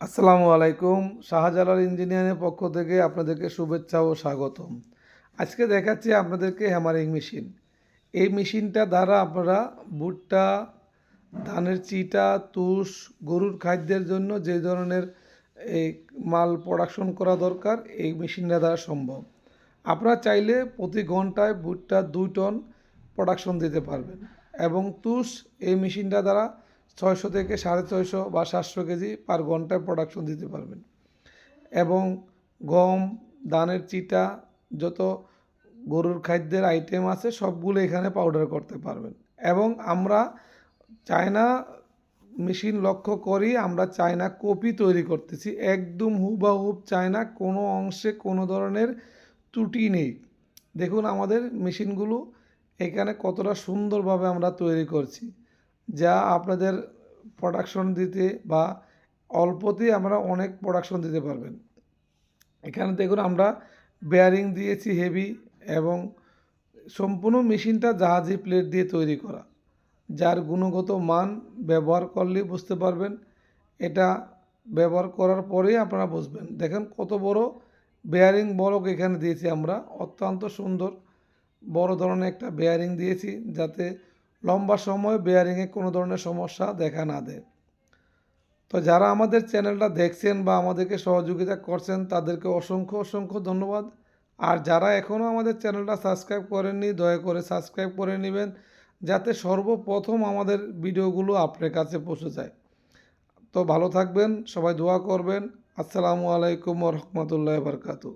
আসসালামু আলাইকুম, শাহজালাল ইঞ্জিনিয়ারের পক্ষ থেকে আপনাদেরকে শুভেচ্ছা ও স্বাগতম। আজকে দেখাচ্ছি আপনাদেরকে হ্যামারিং মেশিন। এই মেশিনটা দ্বারা আপনারা ভুট্টা, ধানের চিটা, তুষ, গরুর খাদ্যের জন্য যে ধরনের, এই মাল প্রোডাকশন করা দরকার, এই মেশিনটা দ্বারা সম্ভব। আপনারা চাইলে প্রতি ঘন্টায় ভুট্টা দুই টন প্রোডাকশন দিতে পারবেন। এবং তুষ এই মেশিনটা দ্বারা ছয়শো থেকে সাড়ে ছয়শো বা সাতশো কেজি পার ঘন্টায় প্রোডাকশন দিতে পারবেন। এবং গম, ধানের চিটা, যত গরুর খাদ্যের আইটেম আছে, সবগুলো এখানে পাউডার করতে পারবেন। এবং আমরা চায়না মেশিন লক্ষ্য করি, আমরা চায়না কপি তৈরি করতেছি। একদম হুবাহুব চায়না, কোনো অংশে কোনো ধরনের ত্রুটি নেই। দেখুন আমাদের মেশিনগুলো এখানে কতটা সুন্দরভাবে আমরা তৈরি করছি। যা আপনাদের প্রোডাকশন দিতে বা অল্পতেই আমরা অনেক প্রোডাকশন দিতে পারবেন। এখানে দেখুন আমরা বেয়ারিং দিয়েছি হেভি এবং সম্পূর্ণ মেশিনটা জাহাজি প্লেট দিয়ে তৈরি করা। যার গুণগত মান ব্যবহার করলেই বুঝতে পারবেন। এটা ব্যবহার করার পরেই আপনারা বুঝবেন। দেখেন কত বড় বেয়ারিং বলক এখানে দিয়েছি আমরা। অত্যন্ত সুন্দর, বড় ধরনের একটা বেয়ারিং দিয়েছি যাতে লম্বা সময় বেয়ারিংয়ে কোনো ধরনের সমস্যা দেখা না দেয়। তো যারা আমাদের চ্যানেলটা দেখছেন বা আমাদেরকে সহযোগিতা করছেন, তাদেরকে অসংখ্য অসংখ্য ধন্যবাদ। আর যারা এখনও আমাদের চ্যানেলটা সাবস্ক্রাইব করেননি, দয়া করে সাবস্ক্রাইব করে নেবেন, যাতে সর্বপ্রথম আমাদের ভিডিওগুলো আপনার কাছে পৌঁছে যায়। তো ভালো থাকবেন, সবাই দোয়া করবেন। আসসালামু আলাইকুম রহমতুল্লাহ বরকাতু